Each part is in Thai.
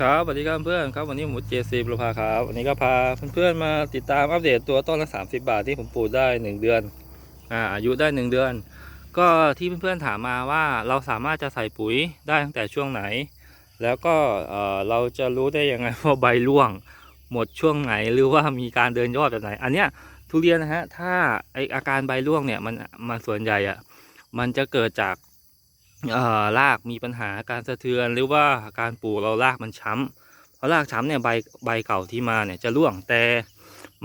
ครับสวัสดีครับเพื่อนครับวันนี้ผมเจซีประภาครับวันนี้ก็พาเพื่อนๆมาติดตามอัปเดตตัวต้นละ30บาทที่ผมปลูกได้1เดือนอ่าอายุได้1เดือน ก็ที่เพื่อนๆถามมาว่าเราสามารถจะใส่ปุ๋ยได้ตั้งแต่ช่วงไหน แล้วก็เออเราจะรู้ได้ยังไงว่าใบร่วง หมดช่วงไหนหรือว่ามีการเดินยอดแบบไหน อันเนี้ยทุเรียนนะฮะถ้าไออาการใบร่วงเนี่ยมันมันส่วนใหญ่อะมันจะเกิดจาก รากมีปัญหาการสะเทือนหรือว่าการปลูกเรารากมันช้ำเพราะรากช้ำเนี่ยใบใบเก่าที่มาเนี่ยจะร่วงแต่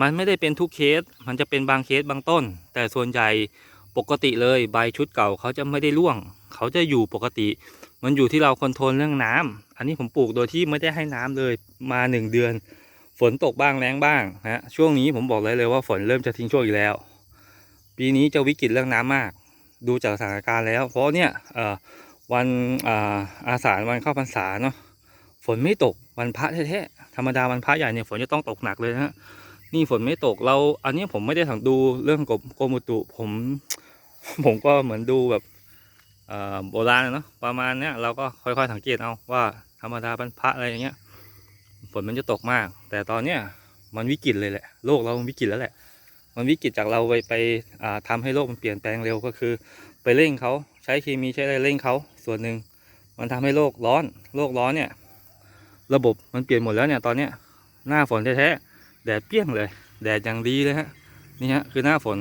มันไม่ได้เป็นทุกเคส มันจะเป็นบางเคสบางต้น แต่ส่วนใหญ่ปกติเลยใบชุดเก่าเขาจะไม่ได้ร่วง เขาจะอยู่ปกติ มันอยู่ที่เราคอนโทรลเรื่องน้ำอันนี้ผมปลูกโดยที่ไม่ได้ให้น้ำเลยมาหนึ่งเดือน ฝนตกบ้างแรงบ้างนะฮะช่วงนี้ผมบอกเลยเลยว่าฝนเริ่มจะทิ้งช่วงอีกแล้ว ปีนี้จะวิกฤตเรื่องน้ำมาก ดูจากสถานการณ์แล้ว เพราะเนี่ยวันอาสาฬวันเข้าพรรษาเนาะฝนไม่ตกวันพระแท้ๆธรรมดาวันพระใหญ่เนี่ยฝนจะต้องตกหนักเลยนะฮะนี่ฝนไม่ตกเรา อันนี้ผมไม่ได้สังดูเรื่องกรมกรมอุตุผม ผมก็เหมือนดูแบบโบราณเนาะประมาณเนี้ยเราก็ค่อยๆสังเกตเอาว่าธรรมดาวันพระอะไรอย่างเงี้ยฝนมันจะตกมาก แต่ตอนเนี้ยมันวิกฤตเลยแหละโลกเราวิกฤตแล้วแหละ มันวิกฤตจากเราไปไปอ่าทำให้โลกมันเปลี่ยนแปลงเร็วก็คือ ไปเร่งเขาใช้เคมีใช้อะไรเร่งเขาส่วนหนึ่งมันทำให้โลกร้อนโลกร้อนเนี่ยระบบมันเปลี่ยนหมดแล้วเนี่ยตอนเนี้ยหน้าฝนแท้ๆแดดเปรี้ยงเลย แดดอย่างดีเลยฮะนี่ฮะคือหน้าฝน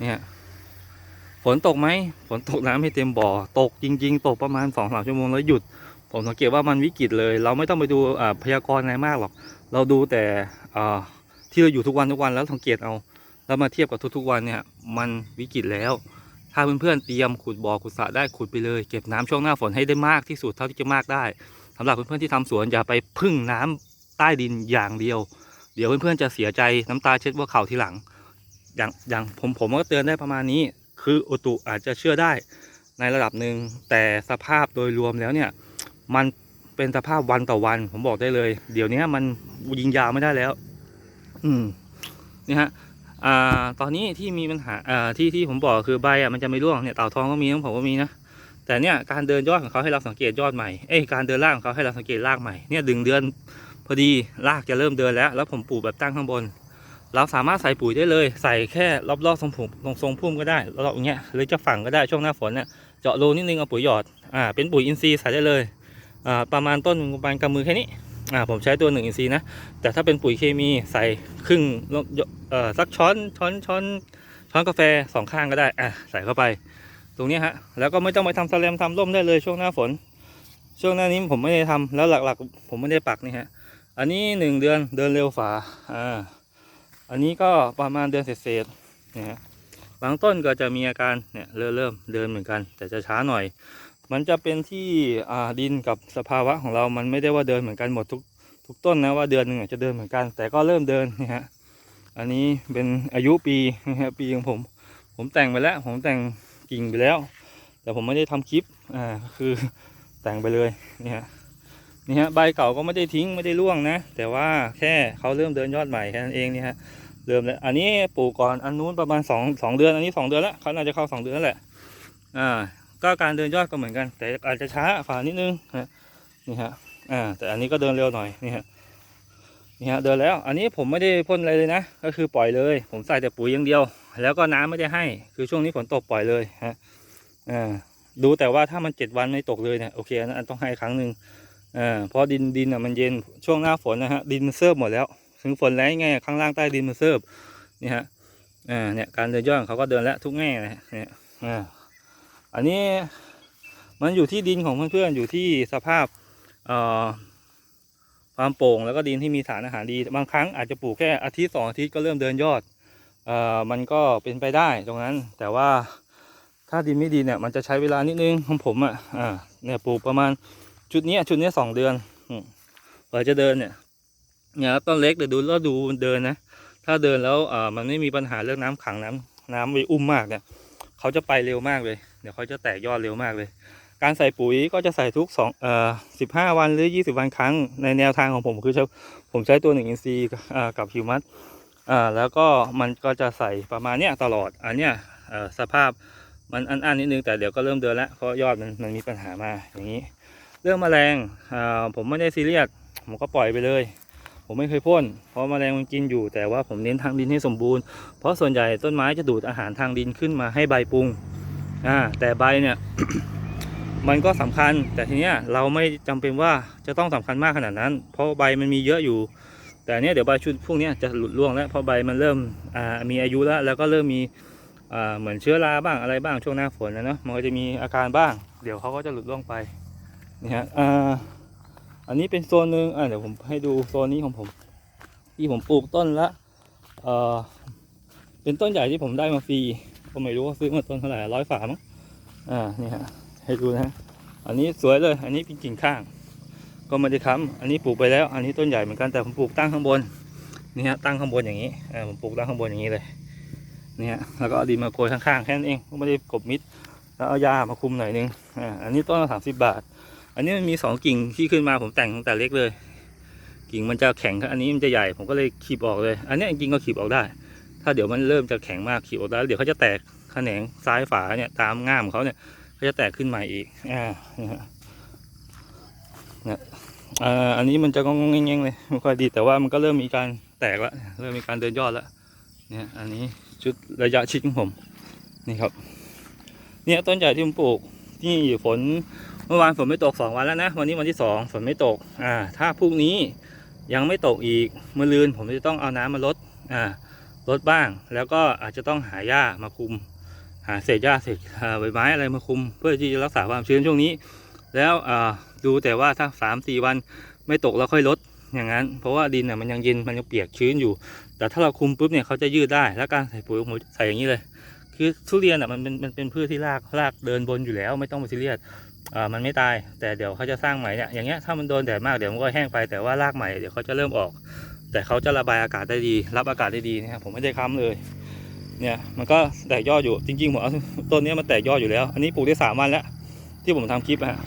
นี่ฮะฝนตกไหมฝนตกน้ำไม่เต็มบ่อตกจริง ๆ ตกประมาณสองสามชั่วโมงแล้วหยุด ผมสังเกตว่ามันวิกฤตเลย เราไม่ต้องไปดูอ่าพยากรณ์อะไรมากหรอก เราดูแต่อ่า ที่เราอยู่ทุกวันทุกวันแล้วสังเกตเอา แล้วมาเทียบกับทุกๆวันเนี่ย มันวิกฤตแล้ว ถ้าเพื่อนๆเตรียมขุดบ่อขุดสระได้ขุดไปเลย เก็บน้ำช่วงหน้าฝนให้ได้มากที่สุดเท่าที่จะมากได้สำหรับเพื่อนๆที่ทำสวนอย่าไปพึ่งน้ำใต้ดินอย่างเดียว เดี๋ยวเพื่อนๆจะเสียใจน้ำตาเช็ดว่าเข่าทีหลัง อย่างอย่างผมผมก็เตือนได้ประมาณนี้ คืออุตุอาจจะเชื่อได้ในระดับหนึ่งแต่สภาพโดยรวมแล้วเนี่ย มันเป็นสภาพวันต่อวันผมบอกได้เลย เดี๋ยวนี้มันยิงยาวไม่ได้แล้ว อืมนี่ฮะอ่าตอนนี้ที่มีปัญหาอ่าที่ที่ผมบอกคือใบอะมันจะไม่ร่วงเนี่ยเต่าทองก็มีของผมก็มีนะแต่เนี่ยการเดินยอดของเขาให้เราสังเกตยอดใหม่เอ้ยการเดินรากของเขาให้เราสังเกตรากใหม่เนี่ยดึงเดือนพอดีรากจะเริ่มเดินแล้ว แล้วผมปลูกแบบตั้งข้างบน เราสามารถใส่ปุ๋ยได้เลย ใส่แค่รอบๆทรงผมตรงทรงพุ่มก็ได้รอบๆอย่างเงี้ยหรือจะฝังก็ได้ช่วงหน้าฝนเนี่ยเจาะรูนิดนึงเอาปุ๋ยหยอดอ่าเป็นปุ๋ยอินทรีย์ใส่ได้เลยอ่าประมาณต้นประมาณกำมือแค่นี้ อ่าผมใช้ตัวหนึ่งอินทรีย์นะ แต่ถ้าเป็นปุ๋ยเคมีใส่ครึ่งเอ่อสักช้อนช้อนช้อนช้อนกาแฟสองข้างก็ได้อะใส่เข้าไป ตรงนี้ฮะแล้วก็ไม่ต้องไปทำสแลมทำร่มได้เลยช่วงหน้าฝน ช่วงหน้านี้ผมไม่ได้ทำแล้วหลักๆ ผมไม่ได้ปักนี่ฮะอันนี้หนึ่งเดือนเดินเร็วฝาอ่าอันนี้ก็ประมาณเดือนเศษๆเนี่ยฮะบางต้นก็จะมีอาการเนี่ยเริ่มเริ่มเดินเหมือนกัน แต่จะช้าหน่อย มันจะเป็นที่ดินกับสภาวะของเรา มันไม่ได้ว่าเดินเหมือนกันหมดทุกทุกต้นนะว่าเดือนหนึ่งจะเดินเหมือนกัน แต่ก็เริ่มเดินนี่ฮะอันนี้เป็นอายุปีนะฮะปีของผม ผมแต่งไปแล้ว ผมแต่งกิ่งไปแล้ว แต่ผมไม่ได้ทำคลิปอ่าคือแต่งไปเลยนี่ฮะนี่ฮะใบเก่าก็ไม่ได้ทิ้งไม่ได้ร่วงนะ แต่ว่าแค่เขาเริ่มเดินยอดใหม่แค่นั้นเองนี่ฮะเริ่มแล้วอันนี้ปลูกก่อนอันนู้นประมาณสองสองเดือนอันนี้สองเดือนแล้วเขาน่าจะเข้าสองเดือนแล้วแหละอ่า ก็การเดินยอดก็เหมือนกัน แต่อาจจะช้าฝ่านิดนึงนะนี่ฮะอ่าแต่อันนี้ก็เดินเร็วหน่อยนี่ฮะนี่ฮะเดินแล้ว อันนี้ผมไม่ได้พ่นอะไรเลยนะ ก็คือปล่อยเลย ผมใส่แต่ปุ๋ยอย่างเดียว แล้วก็น้ำไม่ได้ให้ คือช่วงนี้ฝนตกปล่อยเลยฮะอ่าดูแต่ว่าถ้ามันเจ็ดวันไม่ตกเลยเนี่ยโอเคอันนั้นต้องให้ครั้งหนึ่งอ่าเพราะดินดินอะมันเย็นช่วงหน้าฝนนะฮะดินมันเซิร์ฟหมดแล้ว ถึงฝนแรงไงข้างล่างใต้ดินมันเซิร์ฟนี่ฮะอ่าเนี่ยการเดินย่องเขาก็เดินแล้วทุกแง่นะฮะเนี่ยอ่า อันนี้มันอยู่ที่ดินของเพื่อนๆอยู่ที่สภาพความโปร่งแล้วก็ดินที่มีสารอาหารดีบางครั้งอาจจะปลูกแค่อาทิตย์สองอาทิตย์ก็เริ่มเดินยอดออมันก็เป็นไปได้ตรงนั้น แต่ว่าถ้าดินไม่ดีเนี่ยมันจะใช้เวลานิดนึงของผมอะอ่าเนี่ยปลูกประมาณชุดนี้ชุดนี้สองเดือนกว่าจะเดินเนี่ยเนี่ยต้นเล็กเดี๋ยวดูแล้วดูเดินนะถ้าเดินแล้วอ่ามันไม่มีปัญหาเรื่องน้ำขังน้ำน้ำไปอุ้มมากเนี่ยเขาจะไปเร็วมากเลย ดี๋ยวเขาจะแตกยอดเร็วมากเลย การใส่ปุ๋ยก็จะใส่ทุกสองเอ่อสิบห้าวันหรือยี่สิบวันครั้ง ในแนวทางของผมคือใช้ผมใช้ตัวหนึ่งอินซีย์อ่ากับฮิวมัสอ่าแล้วก็มันก็จะใส่ประมาณเนี้ยตลอดอันเนี้ยเอ่อสภาพมันอันๆนิดนึงแต่เดี๋ยวก็เริ่มเดินแล้วเพราะยอดมันมันมีปัญหามาอย่างนี้ เรื่องแมลงอ่าผมไม่ได้ซีเรียสผมก็ปล่อยไปเลย ผมไม่เคยพ่นเพราะแมลงมันกินอยู่ แต่ว่าผมเน้นทางดินให้สมบูรณ์เพราะส่วนใหญ่ต้นไม้จะดูดอาหารทางดินขึ้นมาให้ใบปรุง อ่าแต่ใบเนี่ยมันก็สำคัญ แต่ทีเนี้ยเราไม่จำเป็นว่าจะต้องสำคัญมากขนาดนั้น เพราะใบมันมีเยอะอยู่ แต่เนี้ยเดี๋ยวใบชุดพวกเนี้ยจะหลุดร่วงแล้วเพราะใบมันเริ่มอ่ามีอายุแล้วแล้วก็เริ่มมีอ่าเหมือนเชื้อราบ้างอะไรบ้างช่วงหน้าฝนนะเนาะมันก็จะมีอาการบ้าง เดี๋ยวเขาก็จะหลุดร่วงไปนี่ฮะอ่าอันนี้เป็นโซนหนึ่งอ่าเดี๋ยวผมให้ดูโซนนี้ของผม ที่ผมปลูกต้นละเอ่อเป็นต้นใหญ่ที่ผมได้มาฟรี ผมไม่รู้ว่าซื้อมาต้นเท่าไหร่ร้อยฝามั้งอ่านี่ฮะให้ดูนะ อันนี้สวยเลย อันนี้เป็นกิ่งข้าง ก็ไม่ได้ค้ำอันนี้ปลูกไปแล้ว อันนี้ต้นใหญ่เหมือนกันแต่ผมปลูกตั้งข้างบนนี่ฮะตั้งข้างบนอย่างนี้อ่าผมปลูกตั้งข้างบนอย่างนี้เลยนี่ฮะแล้วก็เอาดินมาโกยข้างๆแค่นั้นเองก็ไม่ได้กบมิดแล้วเอายามาคุมหน่อยนึงอ่าอันนี้ต้นละสามสิบบาท อันนี้มันมีสองกิ่งที่ขึ้นมาผมแต่งตั้งแต่เล็กเลย กิ่งมันจะแข็งอันนี้มันจะใหญ่ผมก็เลยขีบออกเลย อันนี้จริงก็ขีบออกได้ ถ้าเดี๋ยวมันเริ่มจะแข็งมากขีบออกได้แล้วเดี๋ยวเขาจะแตกแขนงซ้ายฝาเนี่ยตามง่ามเขาเนี่ยเขาจะแตกขึ้นใหม่อีกอ่านี่ฮะเนี่ยอ่าอันนี้มันจะงงงๆแงงเลยไม่ค่อยดีแต่ว่ามันก็เริ่มมีการแตกแล้วเริ่มมีการเดินยอดแล้วเนี่ยอันนี้ชุดระยะชิดของผมนี่ครับ เนี่ยต้นใหญ่ที่ผมปลูกนี่ฝนเมื่อวานฝนไม่ตกสองวันแล้วนะ วันนี้วันที่สองฝนไม่ตกอ่าถ้าพรุ่งนี้ยังไม่ตกอีกเมื่อลืนผมจะต้องเอาน้ำมาลดอ่า ลดบ้าง แล้วก็อาจจะต้องหาหญ้ามาคุม หาเศษหญ้าเศษใบไม้อะไรมาคุม เพื่อที่จะรักษาความชื้นช่วงนี้ แล้วดูแต่ว่าถ้าสามสี่วันไม่ตกแล้วค่อยลดอย่างนั้น เพราะว่าดินน่ะมันยังเย็นมันยังเปียกชื้นอยู่ แต่ถ้าเราคุมปุ๊บเนี่ยเขาจะยืดได้ แล้วการใส่ปุ๋ยผมใส่อย่างนี้เลย คือทุเรียนอะมันเป็นมันเป็นพืชที่รากรากเดินบนอยู่แล้ว ไม่ต้องไปซีเรียสอ่ามันไม่ตายแต่เดี๋ยวเขาจะสร้างใหม่เนี่ยอย่างเงี้ยถ้ามันโดนแดดมากเดี๋ยวมันก็แห้งไปแต่ว่ารากใหม่เดี๋ยวเขาจะเริ่มออก แต่เขาจะระบายอากาศได้ดี รับอากาศได้ดีนะครับผมไม่ได้ค้ำเลย เนี่ยมันก็แตกยอดอยู่จริงๆผมเอาต้นนี้มันแตกยอดอยู่แล้ว อันนี้ปลูกได้สามวันแล้ว ที่ผมทำคลิปอะฮะ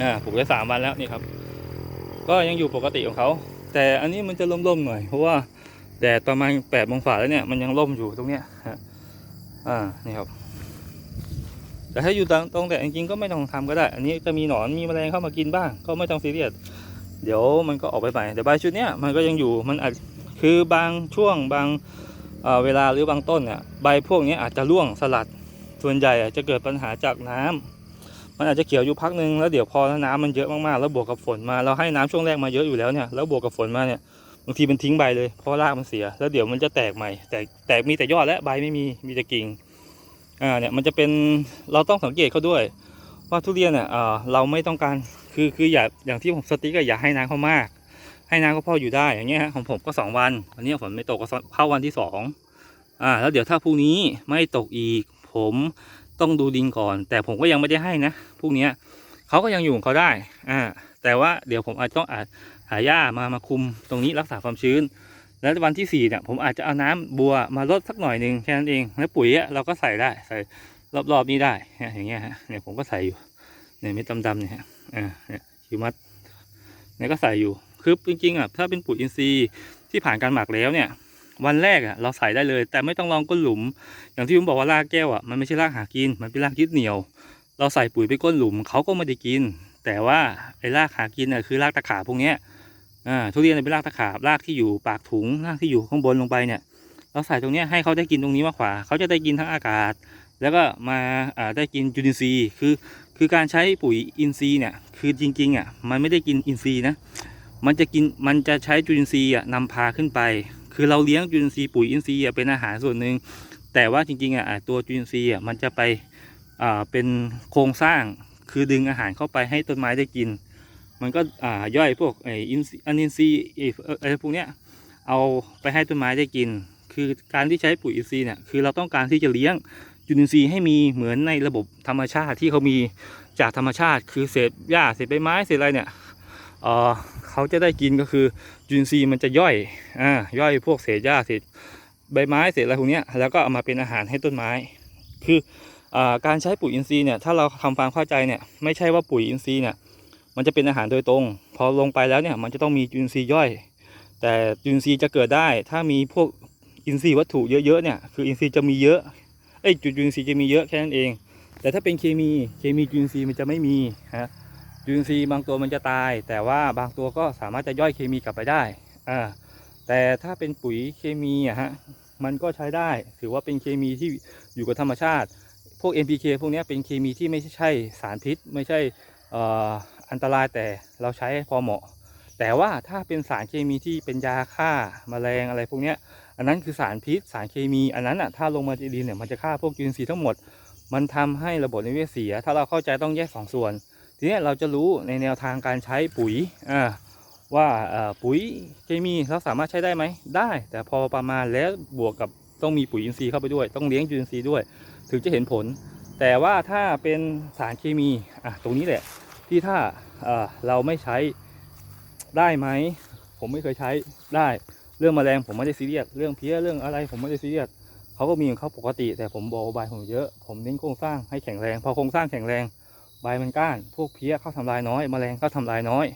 อ่าปลูกได้สามวันแล้วนี่ครับ ก็ยังอยู่ปกติของเขาแต่อันนี้มันจะร่มๆหน่อยเพราะว่าแดดประมาณแปดโมงฝ่าแล้วเนี่ยมันยังร่มอยู่ตรงเนี้ยฮะอ่านี่ครับ แต่ถ้าอยู่ตรงตรงแต่จริงๆก็ไม่ต้องทำก็ได้ อันนี้จะมีหนอนมีแมลงเข้ามากินบ้าง ก็ไม่ต้องซีเรียส เดี๋ยวมันก็ออกไปใหม่แต่ใบชุดเนี้ยมันก็ยังอยู่มันอาจคือบางช่วงบางเอ่อเวลาหรือบางต้นเนี่ยใบพวกนี้อาจจะร่วงสลัดส่วนใหญ่จะเกิดปัญหาจากน้ำมันอาจจะเขียวอยู่พักหนึ่งแล้วเดี๋ยวพอน้ำมันเยอะมากๆแล้วบวกกับฝนมาเราให้น้ำช่วงแรกมาเยอะอยู่แล้วเนี่ยแล้วบวกกับฝนมาเนี่ยบางทีมันทิ้งใบเลยเพราะรากมันเสีย แล้วเดี๋ยวมันจะแตกใหม่ แตกแตกมีแต่ยอดและใบไม่มีมีแต่กิ่งอ่าเนี่ยมันจะเป็นเราต้องสังเกตเขาด้วย ว่าทุเรียนเนี่ยเราไม่ต้องการ คือคืออย่าอย่างที่ผมสติ๊กอะอย่าให้น้ำเขามาก ให้น้ำเขาพออยู่ได้อย่างเงี้ยฮะของผมก็สองวันวันนี้ฝนไม่ตกก็เข้าวันที่สองอ่าแล้วเดี๋ยวถ้าพรุ่งนี้ไม่ตกอีก ผมต้องดูดินก่อน แต่ผมก็ยังไม่ได้ให้นะพรุ่งนี้เขาก็ยังอยู่ของเขาได้อ่าแต่ว่าเดี๋ยวผมอาจต้องอาจหาหญ้ามามาคุมตรงนี้รักษาความชื้น แล้ววันที่สี่เนี่ยผมอาจจะเอาน้ำบัวมาลดสักหน่อยหนึ่งแค่นั้นเองแล้วปุ๋ยเราก็ใส่ได้ใส่รอบๆนี้ได้อย่างเงี้ยฮะเนี่ยผมก็ใส่อยู่เนี่ยเม็ดดำๆเนี่ยฮะ อ่าคิวมัสเนี่ยก็ใส่อยู่คือจริงๆอะถ้าเป็นปุ๋ยอินทรีย์ที่ผ่านการหมักแล้วเนี่ย วันแรกอะเราใส่ได้เลย แต่ไม่ต้องลองก้นหลุม อย่างที่ผมบอกว่ารากแก้วอะมันไม่ใช่รากหากิน มันเป็นรากยึดเหนียว เราใส่ปุ๋ยไปก้นหลุมเขาก็ไม่ได้กิน แต่ว่าไอ้รากหากินอะคือรากตะขาบพวกเนี้ยอ่าทุเรียนเนี่ยเป็นรากตะขาบรากที่อยู่ปากถุงรากที่อยู่ข้างบนลงไปเนี่ยเราใส่ตรงเนี้ยให้เขาได้กินตรงนี้มากกว่า เขาจะได้กินทั้งอากาศ แล้วก็มาอ่าได้กินจุลินทรีย์ คือ คือการใช้ปุ๋ยอินทรีย์เนี่ยคือจริงๆอะมันไม่ได้กินอินทรีย์นะมันจะกินมันจะใช้จุลินทรีย์อะนำพาขึ้นไป คือเราเลี้ยงจุลินทรีย์ปุ๋ยอินทรีย์เป็นอาหารส่วนหนึ่งแต่ว่าจริงๆอะตัวจุลินทรีย์อะมันจะไปอ่าเป็นโครงสร้างคือดึงอาหารเข้าไปให้ต้นไม้ได้กิน มันก็อ่าย่อยพวกไออินอันอินซีย์ไอ้เอ่ออะไรพวกเนี้ยเอาไปให้ต้นไม้ได้กิน คือการที่ใช้ปุ๋ยอินทรีย์เนี่ยคือเราต้องการที่จะเลี้ยง จุลินทรีย์ให้มีเหมือนในระบบธรรมชาติที่เขามีจากธรรมชาติคือเศษหญ้าเศษใบไม้เศษอะไรเนี่ยเออเขาจะได้กินก็คือจุลินทรีย์มันจะย่อยอ่าย่อยพวกเศษหญ้าเศษใบไม้เศษอะไรพวกนี้แล้วก็เอามาเป็นอาหารให้ต้นไม้ คืออการใช้ปุ๋ยอินทรีย์เนี่ยถ้าเราทำความเข้าใจเนี่ยไม่ใช่ว่าปุ๋ยอินทรีย์เนี่ยมันจะเป็นอาหารโดยตรง พอลงไปแล้วเนี่ยมันจะต้องมีจุลินทรีย์ย่อย แต่จุลินทรีย์จะเกิดได้ ถ้ามีพวกอินทรีย์วัตถุเยอะๆเนี่ยคืออินทรีย์จะมีเยอะ เอ้ยจุลินทรีย์จะมีเยอะแค่นั้นเอง แต่ถ้าเป็นเคมีเคมีจุลินทรีย์มันจะไม่มีฮะจุลินทรีย์บางตัวมันจะตาย แต่ว่าบางตัวก็สามารถจะย่อยเคมีกลับไปได้อ่าแต่ถ้าเป็นปุ๋ยเคมีอะฮะมันก็ใช้ได้ ถือว่าเป็นเคมีที่อยู่กับธรรมชาติ พวก NPK พวกนี้เป็นเคมีที่ไม่ใช่สารพิษ ไม่ใช่อ,อันตรายแต่เราใช้พอเหมาะ แต่ว่าถ้าเป็นสารเคมีที่เป็นยาฆ่าแมลงอะไรพวกนี้ อันนั้นคือสารพิษสารเคมี อันนั้นอะถ้าลงมาในดินเนี่ยมันจะฆ่าพวกจุลินทรีย์ทั้งหมด มันทำให้ระบบนิเวศเสีย ถ้าเราเข้าใจต้องแยกสองส่วน ทีนี้เราจะรู้ในแนวทางการใช้ปุ๋ยอ่าว่าปุ๋ยเคมีเราสามารถใช้ได้ไหมได้ แต่พอประมาณแล้วบวกกับต้องมีปุ๋ยอินทรีย์เข้าไปด้วย ต้องเลี้ยงจุลินทรีย์ด้วย ถึงจะเห็นผล แต่ว่าถ้าเป็นสารเคมีอะตรงนี้แหละที่ถ้าเราไม่ใช้ได้ไหม ผมไม่เคยใช้ได้ เรื่องแมลงผมไม่ได้ซีเรียสเรื่องเพี้ยเรื่องอะไรผมไม่ได้ซีเรียสเขาก็มีของเขาปกติ แต่ผมบอกว่าใบผมเยอะ ผมเน้นโครงสร้างให้แข็งแรง พอโครงสร้างแข็งแรงใบมันก้าน พวกเพี้ยเข้าทำลายน้อยแมลงเข้าทำลายน้อย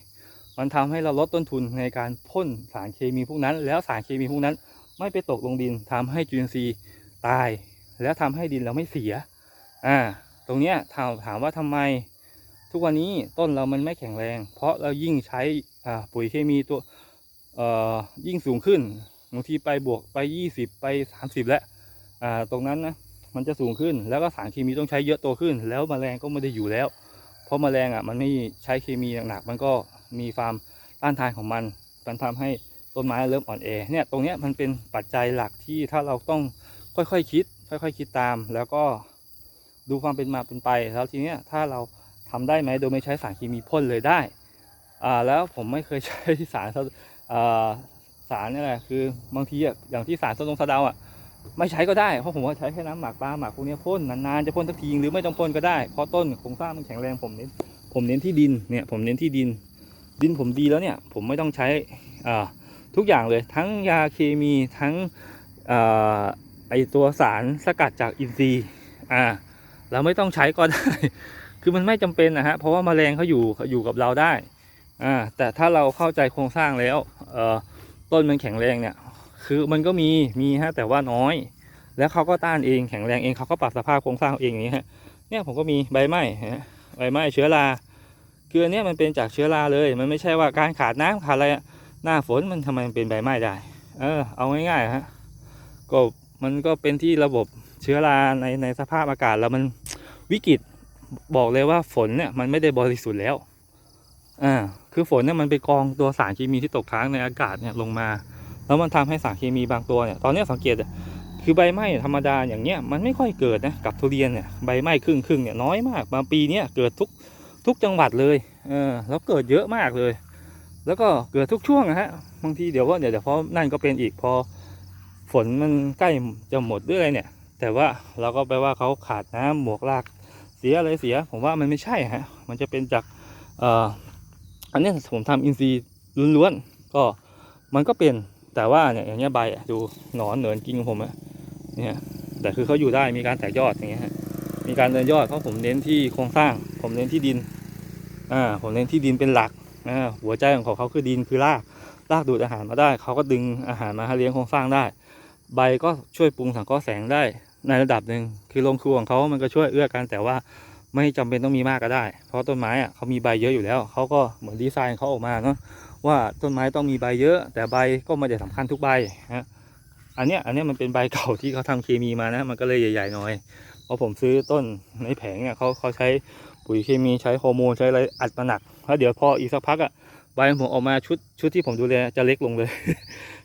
มันทำให้เราลดต้นทุนในการพ่นสารเคมีพวกนั้น แล้วสารเคมีพวกนั้น ไม่ไปตกลงดินทำให้จุลินทรีย์ตาย แล้วทำให้ดินเราไม่เสียอ่าตรงเนี้ยถามถามว่าทำไมทุกวันนี้ต้นเรามันไม่แข็งแรง เพราะเรายิ่งใช้อ่าปุ๋ยเคมีตัว ยิ่งสูงขึ้นบางทีไปบวกไป 20 ไป 30 แล้วตรงนั้นนะมันจะสูงขึ้นแล้วก็สารเคมีต้องใช้เยอะโตขึ้น แล้วแมลงก็ไม่ได้อยู่แล้ว เพราะแมลงอะมันไม่ใช้เคมีหนักๆมันก็มีความต้านทานของมันมันทำให้ต้นไม้เริ่มอ่อนแอเนี่ยตรงเนี้ยมันเป็นปัจจัยหลักที่ถ้าเราต้องค่อยๆคคิด ค่อยๆคิดตาม แล้วก็ดูความเป็นมาเป็นไป แล้วทีเนี้ยถ้าเราทำได้ไหมโดยไม่ใช้สารเคมีพ่นเลยได้อ่าแล้วผมไม่เคยใช้สาร สารนี่แหละคือบางทีอะอย่างที่สารส้นตรงสะเดาอะไม่ใช้ก็ได้เพราะผมว่าใช้แค่น้ำหมักปลาหมักพวกนี้พ่นนานๆจะพ่นสักทีหรือไม่ต้องพ่นก็ได้เพราะต้นโครงสร้างมันแข็งแรงผมเน้นผมเน้นที่ดินเนี่ยผมเน้นที่ดิน ดินผมดีแล้วเนี่ยผมไม่ต้องใช้อ่าทุกอย่างเลย ทั้งยาเคมีทั้งอไอตัวสารสกัดจากอินทรีย์อ่าเราไม่ต้องใช้ก็ได้ คือมันไม่จำเป็นนะฮะเพราะว่าแมลงเขาอยู่เขาอยู่กับเราได้ อ่าแต่ถ้าเราเข้าใจโครงสร้างแล้วเอ่อต้นมันแข็งแรงเนี่ย คือมันก็มีมีฮะแต่ว่าน้อย แล้วเขาก็ต้านเองแข็งแรงเองเขาก็ปรับสภาพโครงสร้างเองอย่างนี้ฮะเนี่ยผมก็มีใบไม้ฮะใบไม้เชื้อราคืออันเนี้ยมันเป็นจากเชื้อราเลย มันไม่ใช่ว่าการขาดน้ำขาดอะไรหน้าฝนมันทำไมมันเป็นใบไม้ได้ เออเอาง่ายๆฮะก็มันก็เป็นที่ระบบเชื้อราในในสภาพอากาศแล้วมันวิกฤตบอกเลยว่าฝนเนี่ยมันไม่ได้บริสุทธิ์แล้วอ่า คือฝนเนี่ยมันไปกองตัวสารเคมีที่ตกค้างในอากาศเนี่ยลงมา แล้วมันทำให้สารเคมีบางตัวเนี่ยตอนนี้สังเกตอะคือใบไหม้ธรรมดาอย่างเงี้ยมันไม่ค่อยเกิดนะกับทุเรียนเนี่ยใบไหม้ครึ่งครึ่งเนี่ยน้อยมากบางปีเนี้ยเกิดทุกทุกจังหวัดเลยเออแล้วเกิดเยอะมากเลย แล้วก็เกิดทุกช่วงนะฮะบางทีเดี๋ยวว่าเดี๋ยวเพราะนั่นก็เป็นอีกพอฝนมันใกล้จะหมดด้วยอะไรเนี่ย แต่ว่าเราก็ไปว่าเขาขาดน้ำหมวกลากเสียอะไรเสีย ผมว่ามันไม่ใช่ฮะมันจะเป็นจากเอ่อ อันนี้ผมทำอินทรีย์ล้วนๆก็มันก็เป็นแต่ว่าเนี่ยอย่างเงี้ยใบดูหนอนเหนินกินของผมอะเนี่ยแต่คือเขาอยู่ได้มีการแตกยอดอย่างเงี้ยฮะมีการเดินยอดเพราะผมเน้นที่โครงสร้าง ผมเน้นที่ดินอ่าผมเน้นที่ดินเป็นหลักอ่าหัวใจของเขาคือดินคือรากรากดูดอาหารมาได้ เขาก็ดึงอาหารมาให้เลี้ยงโครงสร้างได้ ใบก็ช่วยปรุงสังเคราะห์แสงได้ในระดับหนึ่งคือลงครัวของเขามันก็ช่วยเอื้อกันแต่ว่า ไม่จำเป็นต้องมีมากก็ได้ เพราะต้นไม้อะเขามีใบเยอะอยู่แล้ว เขาก็เหมือนดีไซน์เขาออกมาเนาะว่าต้นไม้ต้องมีใบเยอะ แต่ใบก็ไม่ได้สำคัญทุกใบฮะอันเนี้ยอันเนี้ยมันเป็นใบเก่าที่เขาทำเคมีมานะ มันก็เลยใหญ่ๆหน่อยเพราะผมซื้อต้นในแผงเนี่ยเขาเขาใช้ปุ๋ยเคมีใช้ฮอร์โมนใช้อะไรอัดมาหนักแล้วเดี๋ยวพออีกสักพักอะใบผมออกมาชุดชุดที่ผมดูแลจะเล็กลงเลย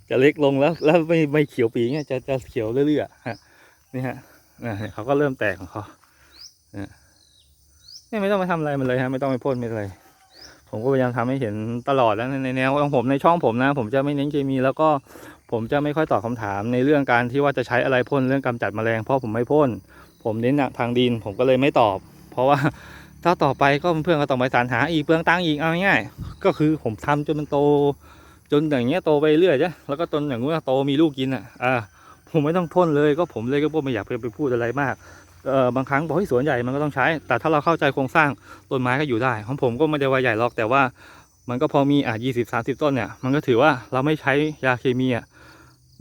จะเล็กลงแล้วแล้วไม่ไม่เขียวปีเงี้ยจะจะเขียวเรื่อยๆฮะนี่ฮะเขาก็เริ่มแตกของเขาเนี่ย เนี่ยไม่ต้องไปทำอะไรมันเลยฮะไม่ต้องไปพ่นไม่อะไรผมก็พยายามทำให้เห็นตลอดแล้วในแนวของผมในช่องผมนะ ผมจะไม่เน้นเคมีแล้วก็ผมจะไม่ค่อยตอบคำถามในเรื่องการที่ว่าจะใช้อะไรพ่นเรื่องกำจัดแมลงเพราะผมไม่พ่นผมเน้นทางดินผมก็เลยไม่ตอบ เพราะว่าถ้าต่อไปก็เพื่อนก็ต้องไปสรรหาอีกเปลืองตังอีกเอาง่ายก็คือผมทำจนมันโต จนอย่างเงี้ยโตไปเรื่อยจ้ะแล้วก็จนอย่างงู้นโตมีลูกกินอะอ่าผมไม่ต้องพ่นเลยก็ผมเลยก็ไม่อยากไปพูดอะไรมาก บางครั้งบอกให้สวนใหญ่มันก็ต้องใช้ แต่ถ้าเราเข้าใจโครงสร้างต้นไม้ก็อยู่ได้ ของผมก็ไม่ได้ว่าใหญ่หรอกแต่ว่า มันก็พอมีอะยี่สิบสาสิบต้นเนี่ยมันก็ถือว่าเราไม่ใช้ยาเคมีอะ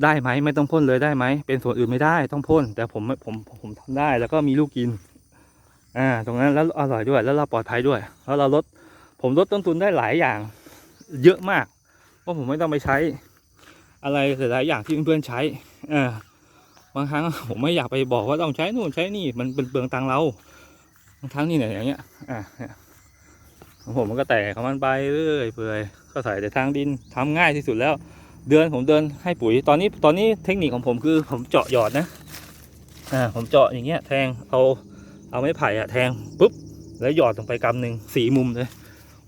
ได้ไหมไม่ต้องพ่นเลยได้ไหมเป็นส่วนอื่นไม่ได้ต้องพ่นแต่ผมผมผมทำได้แล้วก็มีลูกกินอ่าตรงนั้นแล้วอร่อยด้วยแล้วเราปลอดภัยด้วย แล้วเราลดผมลดต้นทุนได้หลายอย่าง เยอะมากเพราะผมไม่ต้องไปใช้ อะไรหลายอย่างที่เพื่อนๆใช้เออ บางครั้งผมไม่อยากไปบอกว่าต้องใช้นู่นใช้นี่มันเป็นเปลืองตังเราบางครั้งนี่เนี่ยอย่างเงี้ยอะเนี่ยของผมมันก็แตกของมันไปเรื่อยเปื่อยก็ใส่แต่ทางดินทำง่ายที่สุดแล้ว เดือนผมเดินให้ปุ๋ยตอนนี้ตอนนี้เทคนิคของผมคือผมเจาะหยอดนะอ่าผมเจาะอย่างเงี้ยแทงเอาเอาไม้ไผ่อะแทงปุ๊บแล้วหยอดลงไปกำหนึ่งสีมุมเลย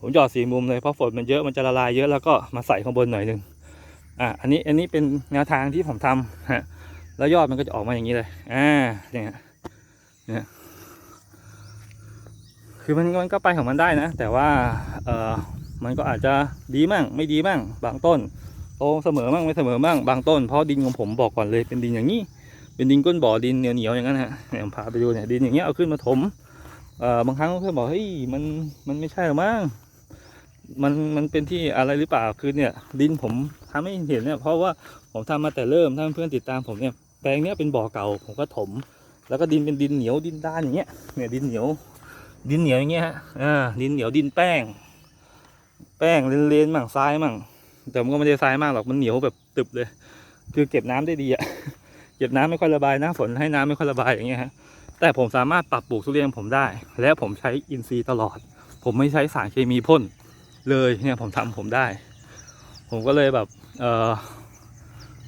ผมหยอดสีมุมเลยเพราะฝนมันเยอะมันจะละลายเยอะแล้วก็มาใส่ข้างบนหน่อยหนึ่งอะอันนี้อันนี้เป็นแนวทางที่ผมทำฮะ แล้วยอดมันก็จะออกมาอย่างนี้เลย อ่า เนี่ย เนี่ย คือมันมันก็ไปของมันได้นะ แต่ว่า เออมันก็อาจจะดีมั่งไม่ดีมั่งบางต้นโตเสมอมั่งไม่เสมอมั่งบางต้น เพราะดินของผมบอกก่อนเลยเป็นดินอย่างนี้ เป็นดินก้นบ่อดินเหนียวๆอย่างนั้นฮะเนี่ยผมพาไปดูเนี่ยดินอย่างเงี้ยเอาขึ้นมาถม เอ่อบางครั้งเพื่อนบอกเฮ้ยมันมันไม่ใช่หรอมั้งมันมันเป็นที่อะไรหรือเปล่าคือเนี่ย ดินผมทำให้เห็นเนี่ยเพราะว่าผมทำมาแต่เริ่มถ้าเพื่อนติดตามผมเนี่ย แปลงเนี้ยเป็นบ่อเก่าผมก็ถม แล้วก็ดินเป็นดินเหนียวดินด้านอย่างเงี้ยเนี่ยดินเหนียว ดินเหนียวอย่างเงี้ยฮะอ่าดินเหนียวดินแป้ง แป้งเลนๆมั่งทรายมั่งแต่มันก็ไม่ได้ทรายมากหรอกมันเหนียวแบบตึบเลย คือเก็บน้ำได้ดีอะเก็บน้ำไม่ค่อยระบายหน้าฝนให้น้ำไม่ค่อยระบายอย่างเงี้ยฮะแต่ผมสามารถปรับปลูกทุเรียนผมได้ และผมใช้อินทรีย์ตลอด ผมไม่ใช้สารเคมีพ่นเลยเนี่ยผมทำผมได้ ผมก็เลยแบบเออ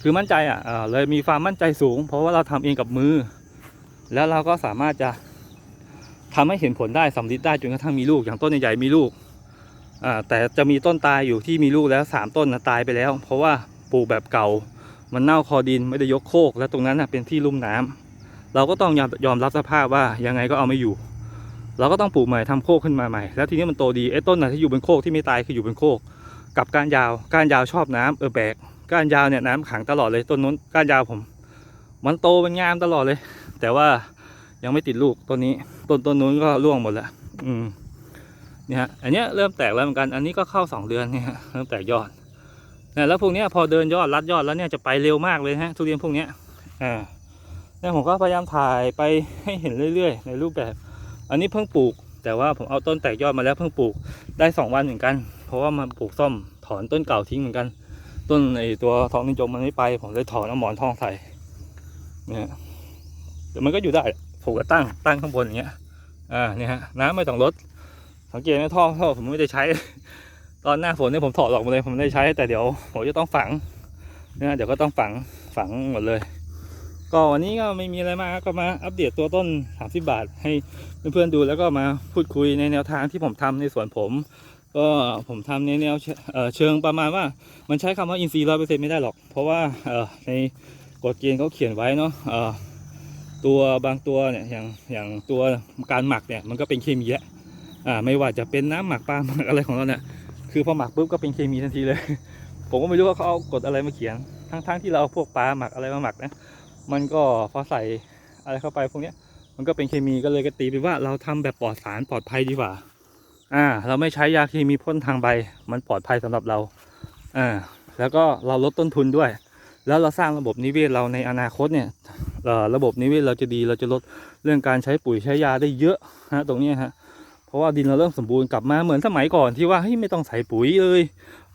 คือมั่นใจอะเออเลยมีความมั่นใจสูง เพราะว่าเราทำเองกับมือ แล้วเราก็สามารถจะทำให้เห็นผลได้สำลิดได้จนกระทั่งมีลูกอย่างต้นใหญ่ๆมีลูกแต่จะมีต้นตายอยู่ที่มีลูกแล้วสามต้นนะตายไปแล้ว เพราะว่าปลูกแบบเก่า มันเน่าคอดินไม่ได้ยกโคก แล้วตรงนั้นนะเป็นที่ลุ่มน้ำเราก็ต้องยอมยอมรับสภาพว่ายังไงก็เอาไม่อยู่ เราก็ต้องปลูกใหม่ทำโคกขึ้นมาใหม่ แล้วทีนี้มันโตดีไอ้ต้นไหนที่อยู่บนโคกที่ไม่ตายคืออยู่บนโคก กับกานยาวกานยาวชอบน้ำเออแบก ก้านยาวเนี่ยน้ำขังตลอดเลยต้นนู้นก้านยาวผม มันโตมันงามตลอดเลย แต่ว่ายังไม่ติดลูกต้นนี้ ต้นต้นนู้นก็ร่วงหมดแล้วอืมเนี่ยฮะอันเนี้ยเริ่มแตกแล้วเหมือนกัน อันนี้ก็เข้าสองเดือนเนี่ยเริ่มแตกยอดเนี่ยแล้วพวกนี้พอเดินยอดรัดยอดแล้วเนี่ยจะไปเร็วมากเลยฮะทุเรียนพวกเนี้ยอ่าเนี่ยผมก็พยายามถ่ายไปให้เห็นเรื่อยๆ ในรูปแบบ อันนี้เพิ่งปลูก แต่ว่าผมเอาต้นแตกยอดมาแล้วเพิ่งปลูกได้สองวันเหมือนกัน เพราะว่ามันปลูกซ่อมถอนต้นเก่าทิ้งเหมือนกัน ต้นไอตัวทองนิยมมันไม่ไป ผมเลยถอนเอาหมอนทองใส่เนี่ยแต่มันก็อยู่ได้ผมก็ตั้งตั้งข้างบนอย่างเงี้ยอ่าเนี่ยฮะน้ำไม่ต้องลดสังเกตไหมท่อท่อผมไม่ได้ใช้ ตอนหน้าฝนเนี่ยผมถอดออกมาเลยผมไม่ได้ใช้ แต่เดี๋ยวผมจะต้องฝังเนี่ยเดี๋ยวก็ต้องฝังฝังหมดเลย ก็วันนี้ก็ไม่มีอะไรมากก็มาอัปเดตตัวต้น 30 บาท ให้เพื่อนๆดูแล้วก็มาพูดคุยในแนวทางที่ผมทำในสวนผม ก็ผมทำในแนวเชิงประมาณว่า มันใช้คำว่าอินทรีย์ร้อยเปอร์เซ็นต์ไม่ได้หรอก เพราะว่าในกฎเกณฑ์เขาเขียนไว้เนาะตัวบางตัวเนี่ยอย่างอย่างตัวการหมักเนี่ยมันก็เป็นเคมีแล้วอ่าไม่ว่าจะเป็นน้ำหมักปลาหมักอะไรของเราเนี่ยคือพอหมักปุ๊บก็เป็นเคมีทันทีเลย ผมก็ไม่รู้ว่าเขาเอากฎอะไรมาเขียน ทั้งๆที่เราเอาพวกปลาหมักอะไรมาหมักนะมันก็พอใส่อะไรเข้าไปพวกเนี้ยมันก็เป็นเคมีก็เลยก็ตีไปว่าเราทำแบบปลอดสารปลอดภัยดีกว่า อ่า เราไม่ใช้ยาเคมีพ่นทางใบ มันปลอดภัยสำหรับเราอ่าแล้วก็เราลดต้นทุนด้วย แล้วเราสร้างระบบนิเวศเราในอนาคตเนี่ยระบบนิเวศเราจะดีเราจะลดเรื่องการใช้ปุ๋ยใช้ยาได้เยอะฮะตรงนี้ฮะเพราะว่าดินเราเริ่มสมบูรณ์กลับมาเหมือนสมัยก่อนที่ว่าเฮ้ยไม่ต้องใส่ปุ๋ยเลย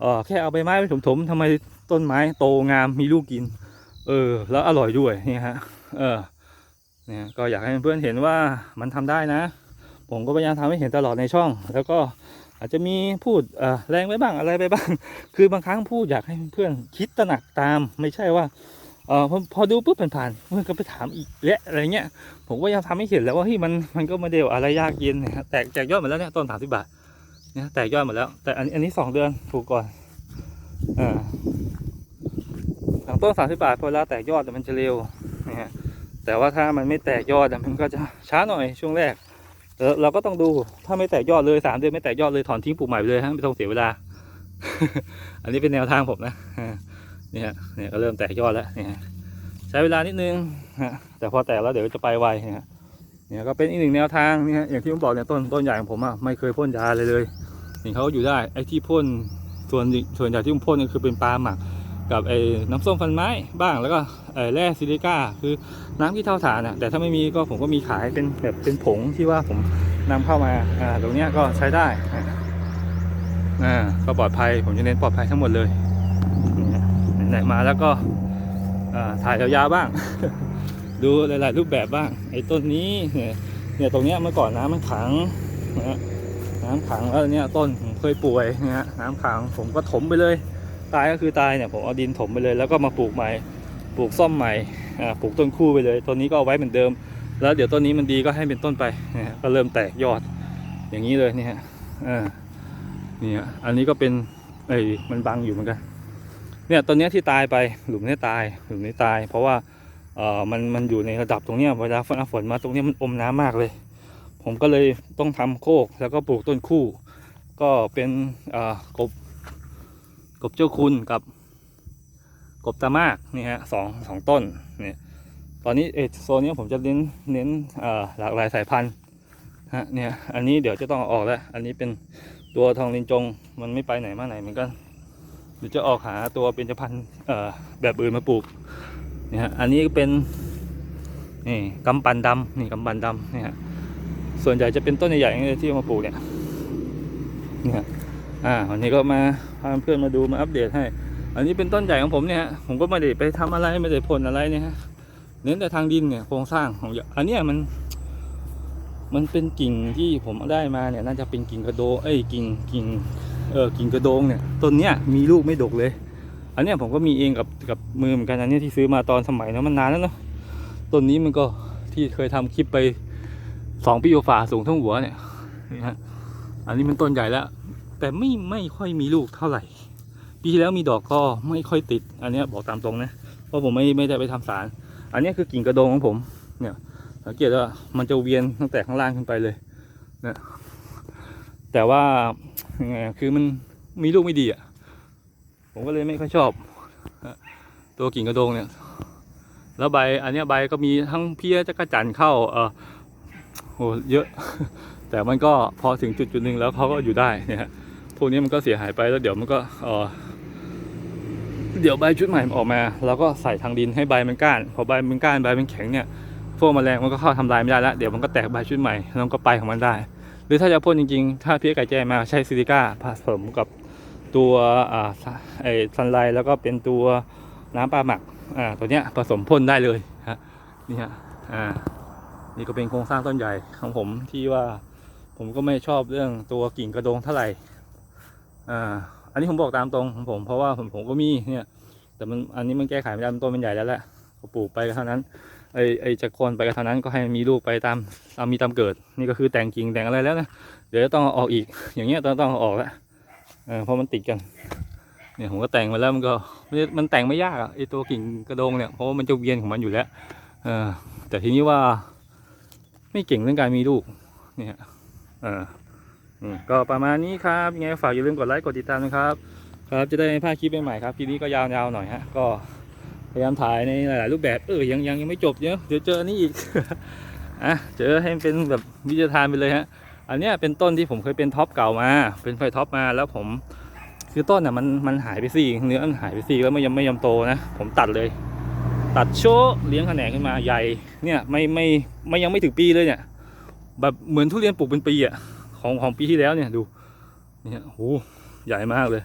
เออแค่เอาใบไม้ไปถมๆทำไมต้นไม้โตงามมีลูกกิน เออ แล้วอร่อยด้วยนี่ฮะเออเนี่ยก็อยากให้เพื่อนๆเห็นว่ามันทำได้นะ ผมก็พยายามทำให้เห็นตลอดในช่อง แล้วก็อาจจะมีพูดแรงไปบ้างอะไรไปบ้าง คือบางครั้งพูดอยากให้เพื่อนคิดตระหนักตาม ไม่ใช่ว่าเออพอพอดูปุ๊บผ่านๆเพื่อนก็ไปถามอีกและอะไรเงี้ย ผมก็ยังทำให้เห็นแล้วว่าเฮ้ยมันมันก็ไม่ได้อะไรยากเย็นนะแตกแตกยอดหมดแล้วเนี่ยต้นสามสิบบาทเนี่ยแตกยอดหมดแล้ว แต่อันอันนี้สองเดือนถูกก่อนอ่าหลังต้นสามสิบบาทพอเวลาแตกยอดมันจะเร็วนะฮะแต่ว่าถ้ามันไม่แตกยอดมันก็จะช้าหน่อยช่วงแรก เราก็ต้องดูถ้าไม่แตกยอดเลยสามเดือนไม่แตกยอดเลยถอนทิ้งปลูกใหม่ไปเลยฮะไม่ต้องเสียเวลา อันนี้เป็นแนวทางผมนะอ่านี่ฮะเนี่ยก็เริ่มแตกยอดแล้วเนี่ยใช้เวลานิดนึงฮะแต่พอแตกแล้วเดี๋ยวจะไปไวเนี่ยเนี่ยก็เป็นอีกหนึ่งแนวทางนี่ฮะอย่างที่ผมบอกเนี่ยต้นต้นใหญ่ของผมอะไม่เคยพ่นยาเลยเลยนี่เขาอยู่ได้ไอ้ที่พ่นส่วนส่วนใหญ่ที่ผมพ่นก็คือเป็นปลาหมัก กับไอ้น้ำส้มฟันไม้บ้างแล้วก็ไอ้แร่ซิลิก้าคือน้ำที่เท่าฐานอะแต่ถ้าไม่มีก็ผมก็มีขายเป็นแบบเป็นผงที่ว่าผมนำเข้ามาอ่าตรงเนี้ยก็ใช้ได้อ่าก็ปลอดภัยผมจะเน้นปลอดภัยทั้งหมดเลยเนี่ยไหนมาแล้วก็อ่าถ่ายยาวๆบ้าง ดูหลายๆรูปแบบบ้างไอ้ต้นนี้เนี่ยตรงเนี้ยเมื่อก่อนน้ำมันขังนะน้ำขังแล้วเนี่ยต้นผมเคยป่วยเนี่ยฮะน้ำขังผมก็ถมไปเลย ตายก็คือตายเนี่ยผมเอาดินถมไปเลย แล้วก็มาปลูกใหม่ปลูกซ่อมใหม่ปลูกต้นคู่ไปเลยต้นนี้ก็เอาไว้เหมือนเดิม แล้วเดี๋ยวต้นนี้มันดีก็ให้เป็นต้นไปเนี่ยก็เริ่มแตกยอด อย่างนี้เลยเนี่ยฮะอ่าเนี่ยอันนี้ก็เป็นเอ้มันบังอยู่เหมือนกันเนี่ยต้นนี้ที่ตายไปหลุมนี้ตายหลุมนี้ตาย เพราะว่าเอ่อมันมันอยู่ในระดับตรงเนี้ยเวลาฝนฝนมาตรงเนี้ยมันอมน้ำมากเลย ผมก็เลยต้องทำโคกแล้วก็ปลูกต้นคู่ ก็เป็นเอ่อกบ บเจ้าคุณกับกบตามากนี่ฮะสองสองต้นเนี่ยตอนนี้เอโซนนี้ผมจะเน้นเน้นหลากหลายสายพันธุ์ฮะเนี่ยอันนี้เดี๋ยวจะต้องออกแล้ว อันนี้เป็นตัวทองลินจงมันไม่ไปไหนมาไหนเหมือนกันเดี๋ยวจะออกหาตัวเป็นพันธุ์แบบอื่นมาปลูกเนี่ยฮะอันนี้เป็นนี่กำปันดำนี่กำปันดำเนี่ยฮะส่วนใหญ่จะเป็นต้นใหญ่ๆที่มาปลูกเนี่ยเนี่ย อ่าวันนี้ก็มาพาเพื่อนมาดูมาอัปเดตให้ อันนี้เป็นต้นใหญ่ของผมเนี่ยฮะผมก็ไม่ได้ไปทำอะไรไม่ได้พ่นอะไรเนี่ยฮะเน้นแต่ทางดินเนี่ยโครงสร้างของยอันเนี้ยมัน มันเป็นกิ่งที่ผมได้มาเนี่ยน่าจะเป็นกิ่งกระโดงเอ้ยกิ่งกิ่งเออกิ่งกระโดงเนี่ยต้นเนี้ยมีลูกไม่ดกเลย อันเนี้ยผมก็มีเองกับกับมือเหมือนกันอันเนี้ยที่ซื้อมาตอนสมัยนั้นมันนานแล้วเนาะต้นนี้มันก็ที่เคยทำคลิปไปสองปีกว่าสูงเท่าหัวเนี่ยนี่ฮะอันนี้มันต้นใหญ่แล้ว แต่ไม่ไม่ค่อยมีลูกเท่าไหร่ ปีที่แล้วมีดอกก็ไม่ค่อยติด อันนี้บอกตามตรงนะ เพราะผมไม่ไม่ได้ไปทำสาร อันนี้คือกิ่งกระโดงของผม เนี่ยสังเกตว่ามันจะเวียนตั้งแต่ข้างล่างขึ้นไปเลยนะแต่ว่าไงคือมันมีลูกไม่ดีอะ ผมก็เลยไม่ค่อยชอบ ตัวกิ่งกระโดงเนี่ย แล้วใบอันนี้ใบก็มีทั้งเพี้ยจักระจันเข้าเออโหเยอะ แต่มันก็พอถึงจุดจุดหนึ่งแล้วเขาก็อยู่ได้เนี่ย พวกนี้มันก็เสียหายไปแล้วเดี๋ยวมันก็เออเดี๋ยวใบชุดใหม่ออกมาเราก็ใส่ทางดินให้ใบมันก้าน พอใบมันก้านใบมันแข็งเนี่ยพวกแมลงมันก็เข้าทำลายไม่ได้แล้วเดี๋ยวมันก็แตกใบชุดใหม่แล้วก็ไปของมันได้ หรือถ้าจะพ่นจริงๆ ถ้าเพี้ยไก่แจ้มาใช้ซิลิก้าผสมกับตัวอ่าไอซันไลท์แล้วก็เป็นตัวน้ำปลาหมักอ่าตัวเนี้ยผสมพ่นได้เลยฮะนี่ฮะอ่านี่ก็เป็นโครงสร้างต้นใหญ่ของผมที่ว่าผมก็ไม่ชอบเรื่องตัวกิ่งกระโดงเท่าไหร่ อ่าอันนี้ผมบอกตามตรงของผมเพราะว่าผมผมก็มีเนี่ย แต่มันอันนี้มันแก้ไขไม่ได้มันต้นมันใหญ่แล้วแหละก็ปลูกไปเท่านั้นไอไอจะโคนไปก็เท่านั้นก็ให้มีลูกไปตามตามมีตามเกิด นี่ก็คือแต่งกิ่งแต่งอะไรแล้วนะเดี๋ยวจะต้องออกอีก อย่างเงี้ยต้องต้องออกแล้วเออเพราะมันติดกันเนี่ยผมก็แต่งมาแล้วมันก็มันแต่งไม่ยากอะไอตัวกิ่งกระโดงเนี่ยเพราะว่ามันจะเวียนของมันอยู่แล้วเออแต่ทีนี้ว่า ไม่เก่งเรื่องการมีลูกเนี่ยเออ ก็ประมาณนี้ครับยังไงฝากอย่าลืมกดไลค์กดติดตามนะครับ ครับจะได้ไม่พลาดคลิปใหม่ๆครับคลิปนี้ก็ยาวๆหน่อยฮะก็พยายามถ่ายในหลายๆรูปแบบเออยังยังยังไม่จบเยอะเดี๋ยวเจออันนี้อีกอะเจอให้เป็นแบบวิทยาทานไปเลยฮะอันเนี้ยเป็นต้นที่ผมเคยเป็นท็อปเก่ามา เป็นไฟท็อปมาแล้วผมคือต้นอะมันมันหายไปสี่เนื้อมันหายไปสี่แล้วไมันยังไม่ยำโตนะผมตัดเลย ตัดโชว์เลี้ยงแขนงขึ้นมาใหญ่เนี่ยไม่ไม่ไม่ยังไม่ถึงปีเลยเนี่ยแบบเหมือนทุเรียนปลูกเป็นปีอะ ของของปีที่แล้วเนี่ยดูเนี่ยโหใหญ่มากเลย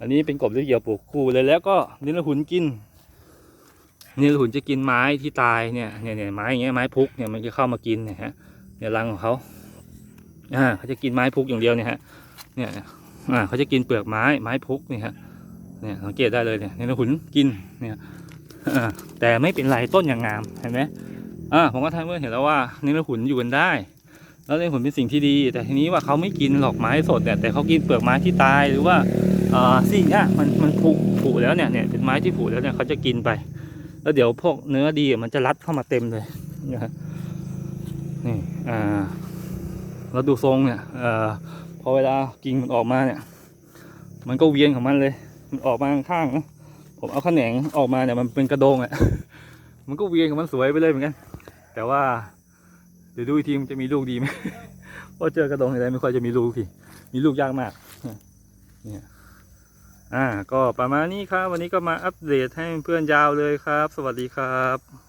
อันนี้เป็นกบที่เกี่ยวปลูกคู่เลยแล้วก็นิลหุนกินนิลหุนจะกินไม้ที่ตายเนี่ยเนี่ยเนี่ยไม้อย่างเงี้ยไม้พุกเนี่ยมันจะเข้ามากินนี่ยฮะเนี่ยรังของเขาอ่าเขาจะกินไม้พุกอย่างเดียวเนี่ยฮะเนี่ยอ่าเขาจะกินเปลือกไม้ไม้พุกเนี่ยฮะเนี่ยสังเกตได้เลยเนี่ยนิลหุนกินเนี่ยอ่าแต่ไม่เป็นไรต้นอย่างงามเห็นไหมอ่าผมก็ทำเมื่อเห็นแล้วว่านิลหุนอยู่กันได้ แล้วในผลเป็นสิ่งที่ดี แต่ทีนี้ว่าเขาไม่กินหรอกไม้สดเนี่ยแต่เขากินเปลือกไม้ที่ตายหรือว่าอ่าสิ่งนี้มันมันผุผุแล้วเนี่ยเนี่ยเป็นไม้ที่ผุแล้วเนี่ยเขาจะกินไป แล้วเดี๋ยวพวกเนื้อดีมันจะรัดเข้ามาเต็มเลยนะนี่อ่าแล้วดูทรงเนี่ยอ่อพอเวลากิ่งมันออกมาเนี่ย มันก็เวียนของมันเลย มันออกมาข้างนะผมเอาแขนงออกมาเนี่ยมันเป็นกระโดงอะมันก็เวียนของมันสวยไปเลยเหมือนกัน แต่ว่า เดี๋ยวดูอีกทีมันจะมีลูกดีไหมเพราะเจอกระดงอะไรไม่ค่อยจะมีลูกทีมีลูกยากมากเนี่ยอ่าก็ประมาณนี้ครับ วันนี้ก็มาอัปเดตให้เพื่อนยาวเลยครับ สวัสดีครับ